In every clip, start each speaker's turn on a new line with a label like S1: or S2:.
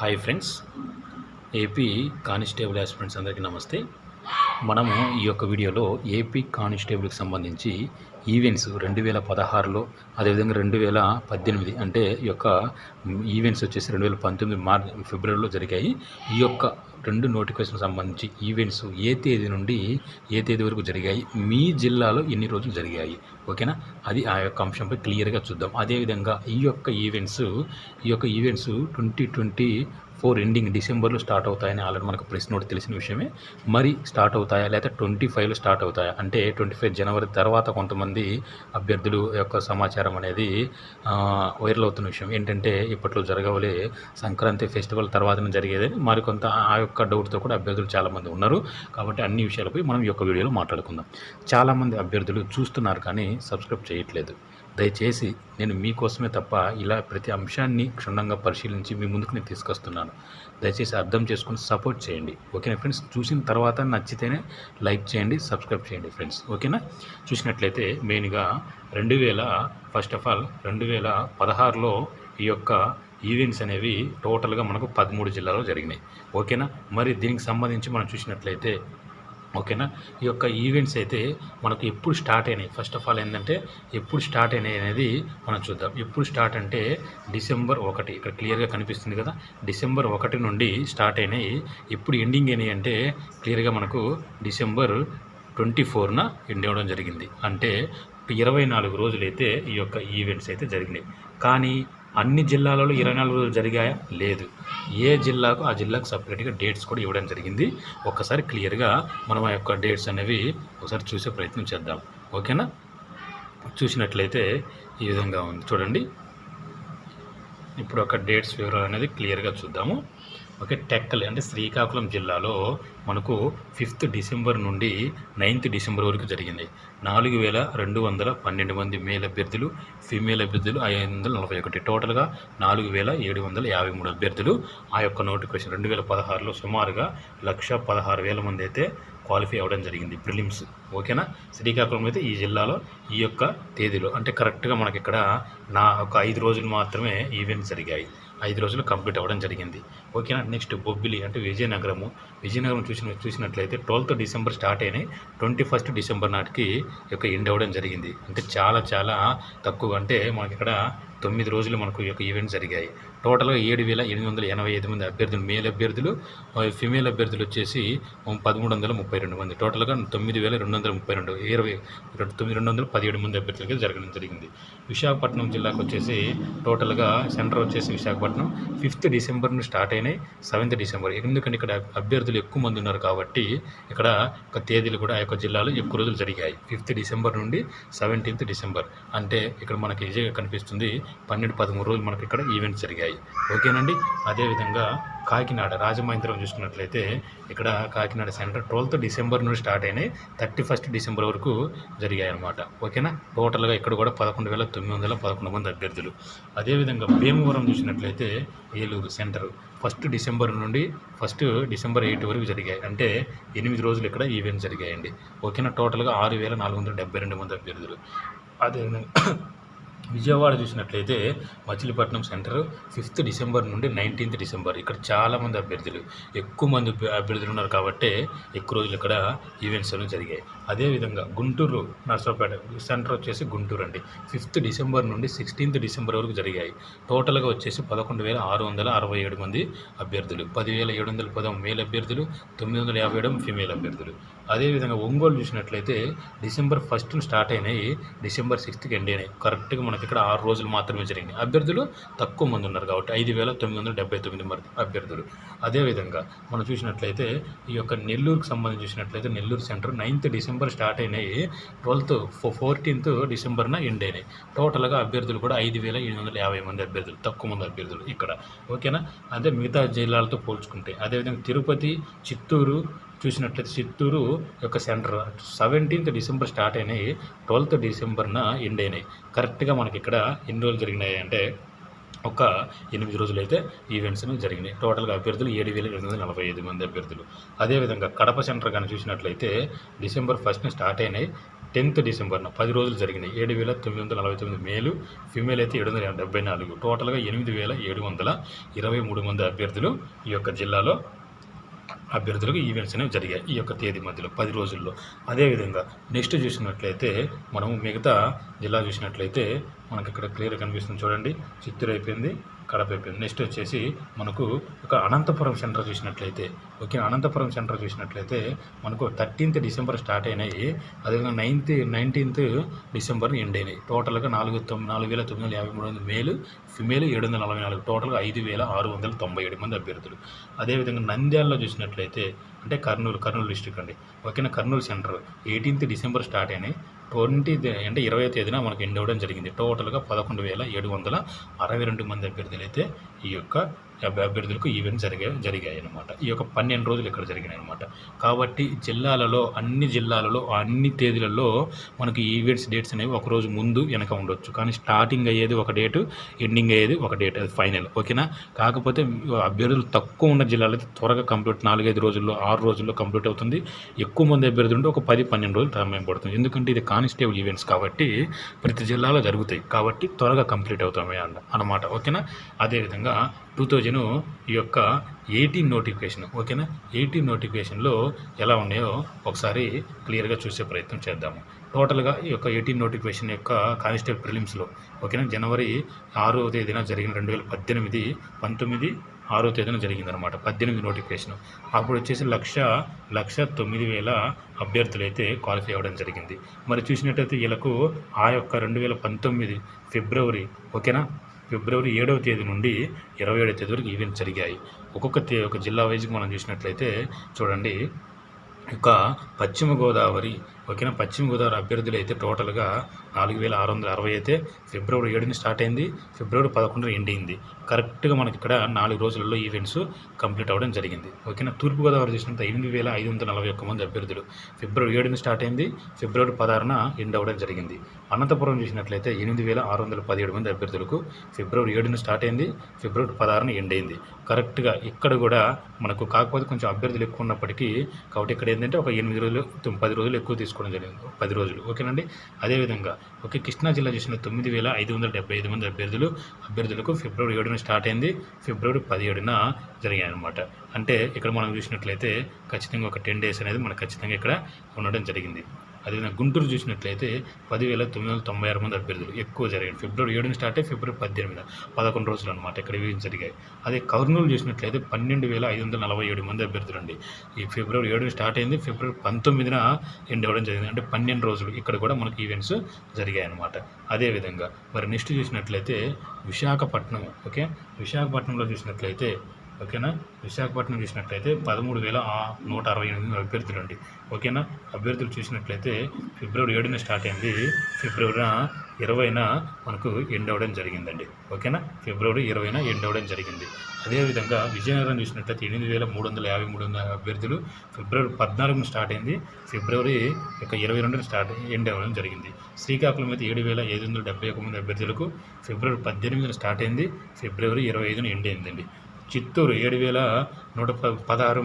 S1: Hi friends. AP constable aspirants అందరికీ నమస్తే. మనము ఈ యొక్క వీడియోలో ఏపీ కానిస్టేబుల్కి సంబంధించి ఈవెంట్స్ రెండు వేల పదహారులో అదేవిధంగా రెండు వేల పద్దెనిమిది అంటే ఈ యొక్క ఈవెంట్స్ వచ్చేసి రెండు వేల పంతొమ్మిది మార్చ్ ఫిబ్రవరిలో జరిగాయి. ఈ యొక్క రెండు నోటిఫికేషన్ సంబంధించి ఈవెంట్స్ ఏ తేదీ నుండి ఏ తేదీ వరకు జరిగాయి మీ జిల్లాలో ఎన్ని రోజులు జరిగాయి ఓకేనా? అది ఆ యొక్క అంశంపై క్లియర్గా చూద్దాం. అదేవిధంగా ఈ యొక్క ఈవెంట్స్ ఈ యొక్క events twenty twenty four ending డిసెంబర్లో స్టార్ట్ అవుతాయని ఆల్రెడీ మనకు ప్రెస్ నోట్ తెలిసిన విషయమే. మరి స్టార్ట్ అవుతాయా? లేకపోతే ట్వంటీ ఫైవ్లో స్టార్ట్ అవుతాయా? అంటే ట్వంటీ ఫైవ్ జనవరి తర్వాత కొంతమంది అభ్యర్థులు యొక్క సమాచారం అనేది వైరల్ అవుతున్న విషయం. ఏంటంటే ఇప్పట్లో జరగవలే సంక్రాంతి ఫెస్టివల్ తర్వాతనే జరిగేది మరికొంత ఆ యొక్క డౌట్తో కూడా అభ్యర్థులు చాలామంది ఉన్నారు. కాబట్టి అన్ని విషయాలపై మనం ఈ యొక్క వీడియోలో మాట్లాడుకుందాం. చాలామంది అభ్యర్థులు చూస్తున్నారు కానీ సబ్స్క్రైబ్ చేయట్లేదు. దయచేసి నేను మీకోసమే తప్ప ఇలా ప్రతి అంశాన్ని క్షుణ్ణంగా పరిశీలించి మీ ముందుకు నేను తీసుకొస్తున్నాను. దయచేసి అర్థం చేసుకుని సపోర్ట్ చేయండి. ఓకేనా ఫ్రెండ్స్? చూసిన తర్వాత నచ్చితేనే లైక్ చేయండి సబ్స్క్రైబ్ చేయండి ఫ్రెండ్స్. ఓకేనా? చూసినట్లయితే మెయిన్గా రెండు వేల ఫస్ట్ ఆఫ్ ఆల్ రెండు వేల పదహారులో ఈ యొక్క ఈవెంట్స్ అనేవి టోటల్గా మనకు పదమూడు జిల్లాలో జరిగినాయి. ఓకేనా? మరి దీనికి సంబంధించి మనం చూసినట్లయితే ఓకేనా? ఈ యొక్క ఈవెంట్స్ అయితే మనకు ఎప్పుడు స్టార్ట్ అయినాయి? ఫస్ట్ ఆఫ్ ఆల్ ఏంటంటే ఎప్పుడు స్టార్ట్ అయినాయి అనేది మనం చూద్దాం. ఎప్పుడు స్టార్ట్ అంటే డిసెంబర్ ఒకటి. ఇక్కడ క్లియర్గా కనిపిస్తుంది కదా? డిసెంబర్ ఒకటి నుండి స్టార్ట్ అయినాయి. ఎప్పుడు ఎండింగ్ అయినాయి అంటే క్లియర్గా మనకు డిసెంబర్ ట్వంటీ ఫోర్న ఎండ్ అవ్వడం జరిగింది. అంటే ఇరవై నాలుగు రోజులైతే ఈ యొక్క ఈవెంట్స్ అయితే జరిగినాయి. కానీ అన్ని జిల్లాలలో ఇరవై నాలుగు రోజులు జరిగాయా? లేదు. ఏ జిల్లాకు ఆ జిల్లాకు సపరేట్గా డేట్స్ కూడా ఇవ్వడం జరిగింది. ఒక్కసారి క్లియర్గా మనం ఆ యొక్క డేట్స్ అనేవి ఒకసారి చూసే ప్రయత్నం చేద్దాం. ఓకేనా? చూసినట్లయితే ఈ విధంగా ఉంది. చూడండి. ఇప్పుడు ఒక డేట్స్ వివరాలు అనేది క్లియర్గా చూద్దాము. ఓకే టెక్కల్ అంటే శ్రీకాకుళం జిల్లాలో మనకు ఫిఫ్త్ డిసెంబర్ నుండి నైన్త్ డిసెంబర్ వరకు జరిగింది. నాలుగు వేల రెండు వందల పన్నెండు మంది మేల్ అభ్యర్థులు ఫీమేల్ అభ్యర్థులు ఐదు వందల నలభై ఒకటి. టోటల్గా నాలుగు వేల ఏడు వందల యాభై మూడు అభ్యర్థులు. ఆ యొక్క నోటిఫికేషన్ రెండు వేల పదహారులో సుమారుగా లక్ష పదహారు వేల మంది అయితే క్వాలిఫై అవ్వడం జరిగింది. ప్రిలిమ్స్. ఓకేనా? శ్రీకాకుళం అయితే ఈ జిల్లాలో ఈ యొక్క తేదీలో. అంటే కరెక్ట్గా మనకి ఇక్కడ నా ఒక ఐదు రోజులు మాత్రమే ఈవెంట్స్ జరిగాయి. ఐదు రోజులు కంప్లీట్ అవ్వడం జరిగింది. ఓకేనా? నెక్స్ట్ బొబ్బిలి అంటే విజయనగరము. విజయనగరం చూసిన చూసినట్లయితే ట్వెల్త్ డిసెంబర్ స్టార్ట్ అయినాయి. ట్వంటీ ఫస్ట్ డిసెంబర్ నాటికి యొక్క ఎండ్ అవ్వడం జరిగింది. అంటే చాలా చాలా తక్కువ అంటే మనకి ఇక్కడ తొమ్మిది రోజులు మనకు ఈ యొక్క ఈవెంట్ జరిగాయి. టోటల్గా ఏడు వేల ఎనిమిది వందల ఎనభై ఐదు మంది అభ్యర్థులు మేల్ అభ్యర్థులు ఫిమేల్ అభ్యర్థులు వచ్చేసి పదమూడు వందల ముప్పై రెండు మంది. టోటల్గా తొమ్మిది వేల రెండు వందల ముప్పై రెండు ఇరవై రెండు తొమ్మిది రెండు వందల పదిహేడు మంది అభ్యర్థులకి జరగడం జరిగింది. విశాఖపట్నం జిల్లాకు వచ్చేసి టోటల్గా సెంటర్ వచ్చేసి విశాఖపట్నం. ఫిఫ్త్ డిసెంబర్ నుండి స్టార్ట్ అయినాయి. Seventh December. ఎందుకంటే ఇక్కడ అభ్యర్థులు ఎక్కువ మంది ఉన్నారు కాబట్టి ఇక్కడ ఒక తేదీలు కూడా ఆ యొక్క జిల్లాలో ఎక్కువ రోజులు జరిగాయి. ఫిఫ్త్ డిసెంబర్ నుండి సెవెంటీన్త్ డిసెంబర్. అంటే ఇక్కడ మనకి ఈజీగా కనిపిస్తుంది పన్నెండు పదమూడు రోజులు మనకి ఇక్కడ ఈవెంట్స్ జరిగాయి. ఓకేనండి? అదేవిధంగా కాకినాడ రాజమహేంద్రం చూసుకున్నట్లయితే ఇక్కడ కాకినాడ సెంటర్ ట్వెల్త్ డిసెంబర్ నుండి స్టార్ట్ అయినాయి. థర్టీ ఫస్ట్ డిసెంబర్ వరకు జరిగాయి అనమాట ఓకేనా? టోటల్గా ఇక్కడ కూడా పదకొండు వేల తొమ్మిది వందల పదకొండు మంది అభ్యర్థులు. అదేవిధంగా భీమవరం చూసినట్లయితే ఏలూరు సెంటర్ ఫస్ట్ డిసెంబర్ నుండి ఫస్ట్ డిసెంబర్ ఎయిట్ వరకు జరిగాయి. అంటే ఎనిమిది రోజులు ఇక్కడ ఈవెంట్ జరిగాయండి. ఓకేనా? టోటల్గా ఆరు వేల నాలుగు వందల డెబ్బై రెండు మంది అభ్యర్థులు. అదేవిధంగా విజయవాడ చూసినట్లయితే మచిలీపట్నం సెంటర్ ఫిఫ్త్ డిసెంబర్ నుండి నైన్టీన్త్ డిసెంబర్. ఇక్కడ చాలామంది అభ్యర్థులు ఎక్కువ మంది అభ్యర్థులు ఉన్నారు కాబట్టి ఎక్కువ రోజులు ఇక్కడ ఈవెంట్స్ అనేవి జరిగాయి. అదేవిధంగా గుంటూరు నర్సరావుపేట సెంటర్ వచ్చేసి గుంటూరు అండి. ఫిఫ్త్ డిసెంబర్ నుండి సిక్స్టీన్త్ డిసెంబర్ వరకు జరిగాయి. టోటల్గా వచ్చేసి పదకొండు వేల ఆరు వందల అరవై ఏడు మంది అభ్యర్థులు పదివేల ఏడు వందల పదం మేల్ అభ్యర్థులు తొమ్మిది వందల యాభై ఏడు ఫీమేల్ అభ్యర్థులు. అదేవిధంగా ఒంగోలు చూసినట్లయితే డిసెంబర్ ఫస్ట్ స్టార్ట్ అయినాయి డిసెంబర్ సిక్స్త్కి ఎండ్ అయినాయి. కరెక్ట్గా మనకి ఇక్కడ ఆరు రోజులు మాత్రమే జరిగింది అభ్యర్థులు తక్కువ మంది ఉన్నారు కాబట్టి ఐదు వేల తొమ్మిది వందల డెబ్బై తొమ్మిది మంది అభ్యర్థులు. అదేవిధంగా మనం చూసినట్లయితే ఈ యొక్క నెల్లూరుకు సంబంధించి చూసినట్లయితే Nellore centre ninth December start అయినాయి. ట్వెల్త్ ఫోర్టీన్త్ డిసెంబర్న ఎండ్ అయినాయి. టోటల్గా అభ్యర్థులు కూడా ఐదు వేల ఎనిమిది వందల యాభై మంది అభ్యర్థులు తక్కువ మంది అభ్యర్థులు ఇక్కడ. ఓకేనా? అదే మిగతా జిల్లాలతో పోల్చుకుంటే అదేవిధంగా తిరుపతి చిత్తూరు చూసినట్లయితే చిత్తూరు యొక్క సెంటర్ సెవెంటీన్త్ డిసెంబర్ స్టార్ట్ అయినాయి ట్వెల్త్ డిసెంబర్న ఎండ్ అయినాయి. కరెక్ట్గా మనకి ఇక్కడ ఎన్ని రోజులు జరిగినాయి అంటే ఒక ఎనిమిది రోజులు అయితే ఈవెంట్స్ జరిగినాయి. టోటల్గా అభ్యర్థులు ఏడు వేల ఎనిమిది వందల నలభై ఐదు మంది అభ్యర్థులు. అదేవిధంగా కడప సెంటర్ కానీ చూసినట్లయితే డిసెంబర్ ఫస్ట్న స్టార్ట్ అయినాయి టెన్త్ డిసెంబర్న పది రోజులు జరిగినాయి. ఏడు వేల తొమ్మిది వందల నలభై తొమ్మిది మేలు ఫిమేల్ అయితే ఏడు వందల డెబ్బై నాలుగు. టోటల్గా ఎనిమిది వేల ఏడు వందల ఇరవై మూడు మంది అభ్యర్థులు ఈ యొక్క జిల్లాలో అభ్యర్థులకు ఈవెంట్స్ అనేవి జరిగాయి. ఈ యొక్క తేదీ మధ్యలో పది రోజుల్లో. అదేవిధంగా నెక్స్ట్ చూసినట్లయితే మనం మిగతా జిల్లా చూసినట్లయితే మనకి ఇక్కడ క్లియర్ కనిపిస్తుంది చూడండి. చిత్తూరు అయిపోయింది. కడప అయిపోయింది నెక్స్ట్ వచ్చేసి మనకు ఒక అనంతపురం సెంటర్ చూసినట్లయితే ఓకే అనంతపురం సెంటర్ చూసినట్లయితే మనకు థర్టీన్త్ డిసెంబర్ స్టార్ట్ అయినాయి. అదేవిధంగా నైన్త్ నైన్టీన్త్ డిసెంబర్ ఎండ్ అయినాయి. టోటల్గా నాలుగు తొమ్మిది నాలుగు వేల తొమ్మిది వందల యాభై మూడు వందల మేలు ఫిమేల్ ఏడు వందల నలభై నాలుగు. టోటల్గా ఐదు వేల ఆరు వందల తొంభై ఏడు మంది అభ్యర్థులు. అదేవిధంగా నంద్యాలలో చూసినట్లయితే అంటే కర్నూలు కర్నూలు డిస్టిక్ అండి. ఓకేనా Kurnool centre eighteenth December start అయినాయి. ట్వంటీ అంటే ఇరవై తేదీన మనకి ఎండ్ అవ్వడం జరిగింది. టోటల్గా పదకొండు వేల ఏడు వందల అరవై రెండు మంది అభ్యర్థులు అయితే ఈ యొక్క అభ్యర్థులకు ఈవెంట్ జరిగా జరిగాయి అనమాట ఈ యొక్క పన్నెండు రోజులు ఇక్కడ జరిగినాయి అనమాట కాబట్టి జిల్లాలలో అన్ని జిల్లాలలో అన్ని తేదీలలో మనకి ఈవెంట్స్ డేట్స్ అనేవి ఒక రోజు ముందు వెనక ఉండొచ్చు. కానీ స్టార్టింగ్ అయ్యేది ఒక డేటు ఎండింగ్ అయ్యేది ఒక డేట్ అది ఫైనల్ ఓకేనా? కాకపోతే అభ్యర్థులు తక్కువ ఉన్న జిల్లాలో అయితే త్వరగా కంప్లీట్ నాలుగైదు రోజుల్లో ఆరు రోజుల్లో కంప్లీట్ అవుతుంది. ఎక్కువ మంది అభ్యర్థులు ఉంటే ఒక పది పన్నెండు రోజులు సమయం పడుతుంది. ఎందుకంటే ఇది కానిస్టేబుల్ ఈవెంట్స్ కాబట్టి ప్రతి జిల్లాలో జరుగుతాయి. కాబట్టి త్వరగా కంప్లీట్ అవుతాయి అన్నమాట. ఓకేనా? అదేవిధంగా టూ థౌజండ్ ఈ యొక్క ఎయిటీన్ నోటిఫికేషన్ ఓకేనా? ఎయిటీన్ నోటిఫికేషన్లో ఎలా ఉన్నాయో ఒకసారి క్లియర్గా చూసే ప్రయత్నం చేద్దాము. టోటల్గా ఈ యొక్క ఎయిటీన్ నోటిఫికేషన్ యొక్క కానిస్టేబుల్ ప్రిలిమ్స్లో ఓకేనా? జనవరి ఆరో తేదీన జరిగిన రెండు వేల పద్దెనిమిది పంతొమ్మిది ఆరో తేదీన జరిగిందనమాట పద్దెనిమిది నోటిఫికేషన్ అప్పుడు వచ్చేసి లక్ష లక్ష తొమ్మిది వేల అభ్యర్థులు అయితే క్వాలిఫై అవ్వడం జరిగింది. మరి చూసినట్టయితే వీళ్ళకు ఆ యొక్క రెండు వేల పంతొమ్మిది ఫిబ్రవరి ఓకేనా? ఫిబ్రవరి ఏడవ తేదీ నుండి ఇరవై ఏడవ తేదీ వరకు ఈవెంట్స్ జరిగాయి. ఒక్కొక్క తే ఒక జిల్లా వైజ్కి మనం చూసినట్లయితే చూడండి. ఇక పశ్చిమ గోదావరి ఓకేనా? పశ్చిమ గోదావరి అభ్యర్థులు అయితే టోటల్గా నాలుగు వేల ఆరు వందల అరవై అయితే ఫిబ్రవరి ఏడుని స్టార్ట్ అయింది. ఫిబ్రవరి పదకొండున ఎండ్ అయింది కరెక్ట్గా మనకి ఇక్కడ నాలుగు రోజులలో ఈవెంట్స్ కంప్లీట్ అవ్వడం జరిగింది. ఓకేనా? తూర్పుగోదావరి చూసినంత ఎనిమిది వేల ఐదు వందల నలభై ఒక్క మంది అభ్యర్థులు ఫిబ్రవరి ఏడుని స్టార్ట్ అయింది. ఫిబ్రవరి పదహారున ఎండ్ అవ్వడం జరిగింది. అనంతపురం చూసినట్లయితే ఎనిమిది వేల ఆరు వందల పదిహేడు మంది అభ్యర్థులకు ఫిబ్రవరి ఏడున స్టార్ట్ అయింది. ఫిబ్రవరి పదహారున ఎండ్ అయింది. కరెక్ట్గా ఇక్కడ కూడా మనకు కాకపోతే కొంచెం అభ్యర్థులు ఎక్కువ ఉన్నప్పటికీ కాబట్టి ఇక్కడ ఏంటంటే ఒక ఎనిమిది రోజులు పది రోజులు ఎక్కువ తీసుకోవడం జరిగింది. పది రోజులు. ఓకేనండి? అదేవిధంగా ఓకే కృష్ణా జిల్లా చూసిన తొమ్మిది వేల ఐదు వందల డెబ్బై ఐదు మంది అభ్యర్థులు అభ్యర్థులకు ఫిబ్రవరి ఏడున స్టార్ట్ అయింది. ఫిబ్రవరి పదిహేడున జరిగాయి అనమాట అంటే ఇక్కడ మనం చూసినట్లయితే ఖచ్చితంగా ఒక టెన్ డేస్ అనేది మనకు ఖచ్చితంగా ఇక్కడ ఉండడం జరిగింది. అదేవిధంగా గుంటూరు చూసినట్లయితే పదివేల తొమ్మిది వందల తొంభై ఆరు మంది అభ్యర్థులు. ఎక్కువ జరిగాయి. ఫిబ్రవరి ఏడున స్టార్ట్ అయ్యి ఫిబ్రవరి పద్దెనిమిది పదకొండు రోజులు అనమాట ఇక్కడ ఇవి జరిగాయి. అదే కర్నూలు చూసినట్లయితే పన్నెండు వేల ఐదు వందల నలభై ఏడు మంది అభ్యర్థులు అండి ఈ ఫిబ్రవరి ఏడున స్టార్ట్ అయింది. ఫిబ్రవరి పంతొమ్మిదిన ఎండ్ అవ్వడం జరిగింది. అంటే పన్నెండు రోజులు ఇక్కడ కూడా మనకి ఈవెంట్స్ జరిగాయి అనమాట అదేవిధంగా మరి నెక్స్ట్ చూసినట్లయితే విశాఖపట్నం ఓకే? విశాఖపట్నంలో చూసినట్లయితే ఓకేనా? విశాఖపట్నం చూసినట్లయితే పదమూడు వేల నూట అరవై ఎనిమిది అభ్యర్థులు అండి ఓకేనా? అభ్యర్థులు చూసినట్లయితే ఫిబ్రవరి ఏడున స్టార్ట్ అయింది. ఫిబ్రవరి ఇరవైన మనకు ఎండ్ అవ్వడం జరిగిందండి. ఓకేనా? ఫిబ్రవరి ఇరవైన ఎండ్ అవ్వడం జరిగింది. అదేవిధంగా విజయనగరం చూసినట్లయితే ఎనిమిది వేల మూడు వందల యాభై మూడు వందల అభ్యర్థులు ఫిబ్రవరి పద్నాలుగున స్టార్ట్ అయింది. ఫిబ్రవరి యొక్క ఇరవై రెండున స్టార్ట్ ఎండ్ అవ్వడం జరిగింది. శ్రీకాకుళం అయితే ఏడు వేల ఐదు వందల డెబ్బై ఒక మంది అభ్యర్థులకు ఫిబ్రవరి పద్దెనిమిదిన స్టార్ట్ అయింది. ఫిబ్రవరి ఇరవై ఐదున ఎండ్ అయిందండి. చిత్తూరు ఏడు వేల నూట ప పదహారు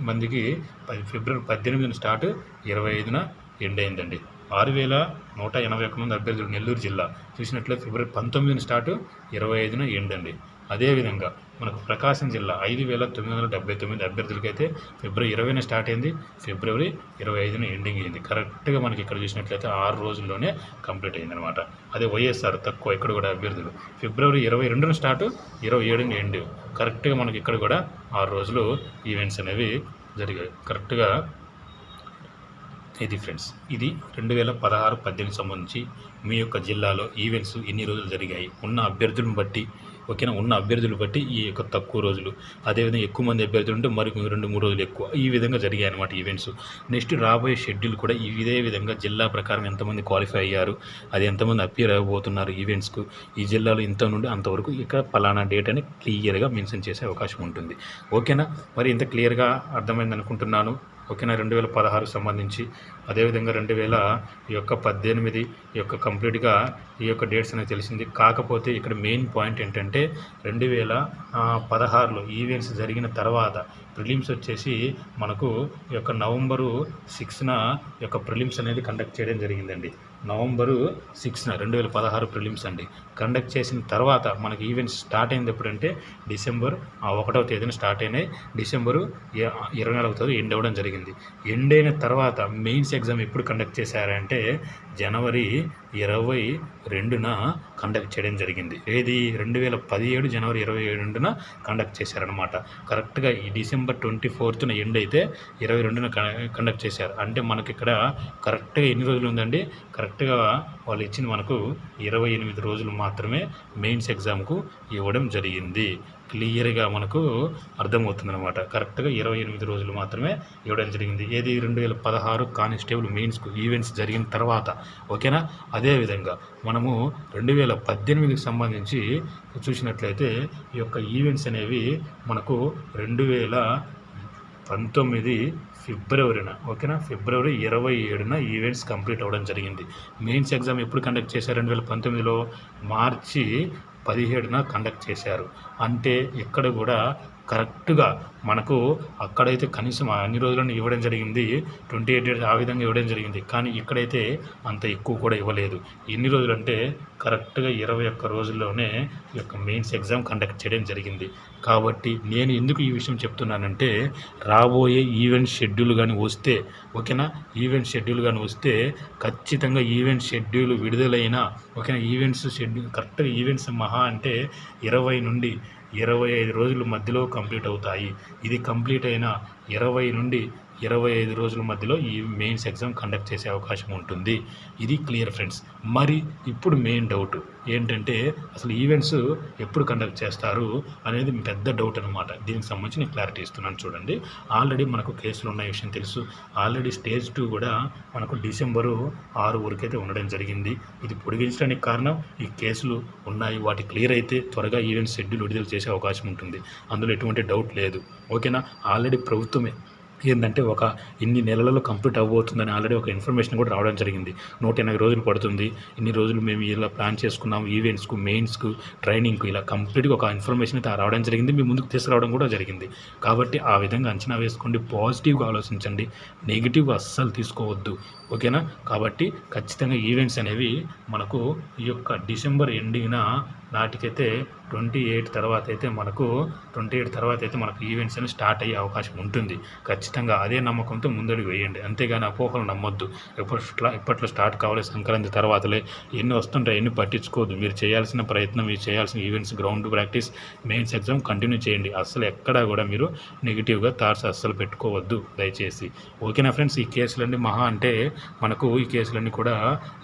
S1: మందికి పది ఫిబ్రవరి పద్దెనిమిదిన స్టార్ట్ ఇరవై ఐదున ఎండ్ అయిందండి. ఆరు వేల నూట ఎనభై ఒక్క మంది అభ్యర్థులు నెల్లూరు జిల్లా. చూసినట్లయితే ఫిబ్రవరి పంతొమ్మిదిన స్టార్ట్ ఇరవై ఐదున ఎండ్ అండి. అదేవిధంగా మనకు ప్రకాశం జిల్లా ఐదు వేల తొమ్మిది వందల డెబ్బై తొమ్మిది అభ్యర్థులకైతే ఫిబ్రవరి ఇరవైన స్టార్ట్ అయింది. ఫిబ్రవరి ఇరవై ఐదున ఎండింగ్ అయింది. కరెక్ట్గా మనకి ఇక్కడ చూసినట్లయితే ఆరు రోజుల్లోనే కంప్లీట్ అయింది అనమాట అదే వైఎస్ఆర్ తక్కువ ఇక్కడ కూడా అభ్యర్థులు. ఫిబ్రవరి ఇరవై రెండున స్టార్ట్ ఇరవై ఏడున ఎండ్ కరెక్ట్గా మనకి ఇక్కడ కూడా ఆరు రోజులు ఈవెంట్స్ అనేవి జరిగాయి. కరెక్ట్గా ఇది ఫ్రెండ్స్ ఇది రెండు వేల పదహారు పద్దెనిమిది సంబంధించి మీ యొక్క జిల్లాలో ఈవెంట్స్ ఎన్ని రోజులు జరిగాయి? ఉన్న అభ్యర్థులను బట్టి ఓకేనా ఉన్న అభ్యర్థులు బట్టి ఈ యొక్క తక్కువ రోజులు. అదేవిధంగా ఎక్కువ మంది అభ్యర్థులు ఉంటే మరి రెండు మూడు రోజులు ఎక్కువ. ఈ విధంగా జరిగాయి అనమాట ఈవెంట్స్ నెక్స్ట్ రాబోయే షెడ్యూల్ కూడా ఇదే విధంగా జిల్లా ప్రకారం ఎంతమంది క్వాలిఫై అయ్యారు అది ఎంతమంది అపియర్ అవ్వబోతున్నారు ఈవెంట్స్కు ఈ జిల్లాలో ఇంత నుండి అంతవరకు ఇక్కడ పలానా డేట్ అని క్లియర్గా మెన్షన్ చేసే అవకాశం ఉంటుంది. ఓకేనా మరి ఇంత క్లియర్గా అర్థమైంది అనుకుంటున్నాను ఓకేనా? రెండు వేల పదహారు సంబంధించి. అదేవిధంగా రెండు వేల ఈ యొక్క పద్దెనిమిది ఈ యొక్క కంప్లీట్గా ఈ యొక్క డేట్స్ అనేది తెలిసింది. కాకపోతే ఇక్కడ మెయిన్ పాయింట్ ఏంటంటే రెండు వేల పదహారులో ఈవెంట్స్ జరిగిన తర్వాత ప్రిలిమ్స్ వచ్చేసి మనకు ఈ యొక్క నవంబరు సిక్స్న ఈ యొక్క ప్రిలిమ్స్ అనేది కండక్ట్ చేయడం జరిగిందండి. నవంబరు సిక్స్న రెండు వేల పదహారు ప్రిలిమ్స్ అండి. కండక్ట్ చేసిన తర్వాత మనకి ఈవెంట్స్ స్టార్ట్ అయింది ఎప్పుడంటే డిసెంబర్ ఆ ఒకటవ తేదీన స్టార్ట్ అయినాయి. డిసెంబరు ఇరవై నాలుగవ తేదీ ఎండ్ అవ్వడం జరిగింది. ఎండ్ అయిన తర్వాత మెయిన్స్ ఎగ్జామ్ ఎప్పుడు కండక్ట్ చేశారంటే జనవరి ఇరవై రెండున కండక్ట్ చేయడం జరిగింది. ఏది? రెండు వేల పదిహేడు జనవరి ఇరవై రెండున కండక్ట్ చేశారనమాట కరెక్ట్గా ఈ డిసెంబర్ ట్వంటీ ఫోర్త్న ఎండ్ అయితే ఇరవై రెండున కండక్ట్ చేశారు. అంటే మనకి ఇక్కడ కరెక్ట్గా ఎన్ని రోజులు ఉందండి? కరెక్ట్గా వాళ్ళు ఇచ్చింది మనకు ఇరవై ఎనిమిది రోజులు మాత్రమే మెయిన్స్ ఎగ్జామ్కు ఇవ్వడం జరిగింది. క్లియర్గా మనకు అర్థమవుతుంది అనమాట కరెక్ట్గా ఇరవై ఎనిమిది రోజులు మాత్రమే ఇవ్వడం జరిగింది. ఏది? రెండు వేల పదహారు కానిస్టేబుల్ మెయిన్స్కు ఈవెంట్స్ జరిగిన తర్వాత. ఓకేనా? అదేవిధంగా మనము రెండు వేల పద్దెనిమిదికి సంబంధించి చూసినట్లయితే ఈ యొక్క ఈవెంట్స్ అనేవి మనకు రెండు వేల పంతొమ్మిది ఫిబ్రవరిన ఓకేనా? ఫిబ్రవరి ఇరవై ఏడున ఈవెంట్స్ కంప్లీట్ అవ్వడం జరిగింది. మెయిన్స్ ఎగ్జామ్ ఎప్పుడు కండక్ట్ చేశారు? రెండు వేల పంతొమ్మిదిలో మార్చి పదిహేడున కండక్ట్ చేశారు. అంటే ఇక్కడ కూడా కరెక్ట్గా మనకు అక్కడైతే కనీసం అన్ని రోజులను ఇవ్వడం జరిగింది. ట్వంటీ ఎయిట్ డేస్ ఆ విధంగా ఇవ్వడం జరిగింది. కానీ ఇక్కడైతే అంత ఎక్కువ కూడా ఇవ్వలేదు. ఎన్ని రోజులు అంటే కరెక్ట్గా ఇరవై ఒక్క రోజుల్లోనే ఈ యొక్క మెయిన్స్ ఎగ్జామ్ కండక్ట్ చేయడం జరిగింది. కాబట్టి నేను ఎందుకు ఈ విషయం చెప్తున్నానంటే రాబోయే ఈవెంట్ షెడ్యూల్ కానీ వస్తే ఓకేనా? ఈవెంట్ షెడ్యూల్ కానీ వస్తే ఖచ్చితంగా ఈవెంట్ షెడ్యూల్ విడుదలైన ఓకేనా? ఈవెంట్స్ షెడ్యూల్ కరెక్ట్గా ఈవెంట్స్ మహా అంటే ఇరవై నుండి ఇరవై ఐదు రోజుల మధ్యలో కంప్లీట్ అవుతాయి. ఇది కంప్లీట్ అయిన ఇరవై నుండి ఇరవై ఐదు రోజుల మధ్యలో ఈ మెయిన్స్ ఎగ్జామ్ కండక్ట్ చేసే అవకాశం ఉంటుంది. ఇది క్లియర్ ఫ్రెండ్స్. మరి ఇప్పుడు మెయిన్ డౌట్ ఏంటంటే అసలు ఈవెంట్స్ ఎప్పుడు కండక్ట్ చేస్తారు అనేది పెద్ద డౌట్ అనమాట దీనికి సంబంధించి నేను క్లారిటీ ఇస్తున్నాను చూడండి. ఆల్రెడీ మనకు కేసులు ఉన్న విషయం తెలుసు. ఆల్రెడీ స్టేజ్ టూ కూడా మనకు డిసెంబరు ఆరు వరకైతే ఉండడం జరిగింది. ఇది పొడిగించడానికి కారణం ఈ కేసులు ఉన్నాయి. వాటి క్లియర్ అయితే త్వరగా ఈవెంట్ షెడ్యూల్ విడుదల చేసే అవకాశం ఉంటుంది. అందులో ఎటువంటి డౌట్ లేదు. ఓకేనా? ఆల్రెడీ ప్రభుత్వమే ఏంటంటే ఒక ఇన్ని నెలలలో కంప్లీట్ అవ్వబోతుందని ఆల్రెడీ ఒక ఇన్ఫర్మేషన్ కూడా రావడం జరిగింది. నూట ఎనభై రోజులు పడుతుంది. ఇన్ని రోజులు మేము ఇలా ప్లాన్ చేసుకున్నాం. ఈవెంట్స్కు మెయిన్స్కు ట్రైనింగ్కు ఇలా కంప్లీట్గా ఒక ఇన్ఫర్మేషన్ అయితే రావడం జరిగింది. మీ ముందుకు తీసుకురావడం కూడా జరిగింది. కాబట్టి ఆ విధంగా అంచనా వేసుకోండి. పాజిటివ్గా ఆలోచించండి. నెగిటివ్గా అస్సలు తీసుకోవద్దు. ఓకేనా? కాబట్టి ఖచ్చితంగా ఈవెంట్స్ అనేవి మనకు ఈ యొక్క డిసెంబర్ ఎండింగ్న నాటికైతే ట్వంటీ ఎయిట్ తర్వాత అయితే మనకు ట్వంటీ ఎయిట్ తర్వాత అయితే మనకు ఈవెంట్స్ అనేవి స్టార్ట్ అయ్యే అవకాశం ఉంటుంది. ఖచ్చితంగా అదే నమ్మకంతో ముందడుగు వేయండి. అంతేగాని అపోహలు నమ్మొద్దు. ఎప్పట్లో ఇప్పట్లో స్టార్ట్ కావాలి సంక్రాంతి తర్వాతలే ఎన్ని వస్తుంటాయి ఎన్ని పట్టించుకోవద్దు. మీరు చేయాల్సిన ప్రయత్నం మీరు చేయాల్సిన events ground practice mains exam continue చేయండి. అస్సలు ఎక్కడా కూడా మీరు నెగిటివ్గా థాట్స్ అస్సలు పెట్టుకోవద్దు. దయచేసి. ఓకేనా ఫ్రెండ్స్ ఈ కేసులన్నీ మహా అంటే మనకు ఈ కేసులన్నీ కూడా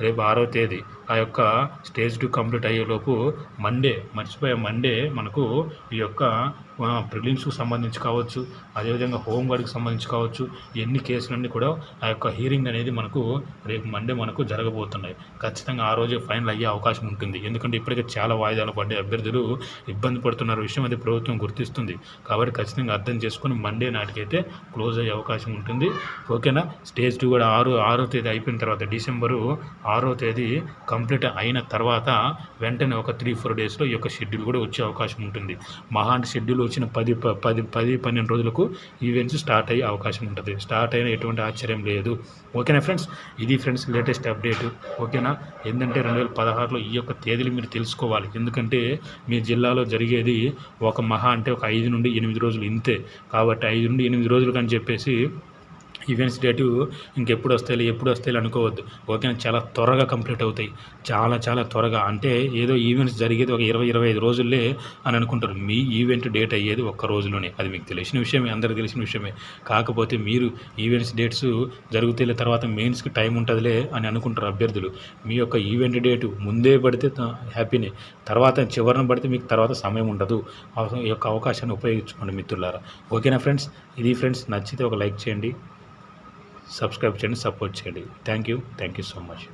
S1: రేపు ఆరో తేదీ. ఆ యొక్క స్టేజ్ టూ కంప్లీట్ అయ్యేలోపు మండే మర్చిపోయే మండే మనకు ఈ యొక్క ప్రిలిమ్స్కు సంబంధించి కావచ్చు అదేవిధంగా హోంగార్డ్కి సంబంధించి కావచ్చు ఎన్ని కేసులన్నీ కూడా ఆ యొక్క హీరింగ్ అనేది మనకు రేపు మండే మనకు జరగబోతున్నాయి. ఖచ్చితంగా ఆ రోజే ఫైనల్ అయ్యే అవకాశం ఉంటుంది. ఎందుకంటే ఇప్పటికే చాలా వాయిదాలు పడ్డే అభ్యర్థులు ఇబ్బంది పడుతున్నారు. విషయం అది ప్రభుత్వం గుర్తిస్తుంది. కాబట్టి ఖచ్చితంగా అర్థం చేసుకొని మండే నాటికైతే క్లోజ్ అయ్యే అవకాశం ఉంటుంది. ఓకేనా? స్టేజ్ టూ కూడా ఆరు ఆరో తేదీ అయిపోయిన తర్వాత డిసెంబరు ఆరో తేదీ కంప్లీట్ అయిన తర్వాత వెంటనే ఒక త్రీ ఫోర్ డేస్లో ఈ యొక్క షెడ్యూల్ కూడా వచ్చే అవకాశం ఉంటుంది. మహా షెడ్యూల్ వచ్చిన పది పది పది పన్నెండు రోజులకు ఈవెంట్స్ స్టార్ట్ అయ్యే అవకాశం ఉంటుంది. స్టార్ట్ అయిన ఎటువంటి ఆశ్చర్యం లేదు. ఓకేనా ఫ్రెండ్స్? ఇది ఫ్రెండ్స్ లేటెస్ట్ అప్డేట్. ఓకేనా? ఏంటంటే రెండు వేల పదహారులో ఈ యొక్క తేదీలు మీరు తెలుసుకోవాలి. ఎందుకంటే మీ జిల్లాలో జరిగేది ఒక మహా అంటే ఒక ఐదు నుండి ఎనిమిది రోజులు ఇంతే. కాబట్టి ఐదు నుండి ఎనిమిది రోజులు అని చెప్పేసి ఈవెంట్స్ డేటు ఇంకెప్పుడు వస్తాయి ఎప్పుడు వస్తాయి అనుకోవద్దు. ఓకేనా చాలా త్వరగా కంప్లీట్ అవుతాయి. చాలా చాలా త్వరగా. అంటే ఏదో ఈవెంట్స్ జరిగేది ఒక ఇరవై ఇరవై ఐదు రోజుల్లే అని అనుకుంటారు. మీ ఈవెంట్ డేట్ అయ్యేది ఒక్క రోజులోనే. అది మీకు తెలిసిన విషయమే అందరికీ తెలిసిన విషయమే. కాకపోతే మీరు ఈవెంట్స్ డేట్స్ జరుగుతాయి తర్వాత మెయిన్స్కి టైం ఉంటుందిలే అని అనుకుంటారు అభ్యర్థులు. మీ యొక్క ఈవెంట్ డేటు ముందే పడితే హ్యాపీనే. తర్వాత చివరన పడితే మీకు తర్వాత సమయం ఉండదు. ఈ యొక్క అవకాశాన్ని ఉపయోగించుకోండి మిత్రులారా. ఓకేనా ఫ్రెండ్స్? ఇది ఫ్రెండ్స్ నచ్చితే ఒక లైక్ చేయండి. సబ్స్క్రైబ్ చేయండి సపోర్ట్ చేయండి. Thank you thank you so much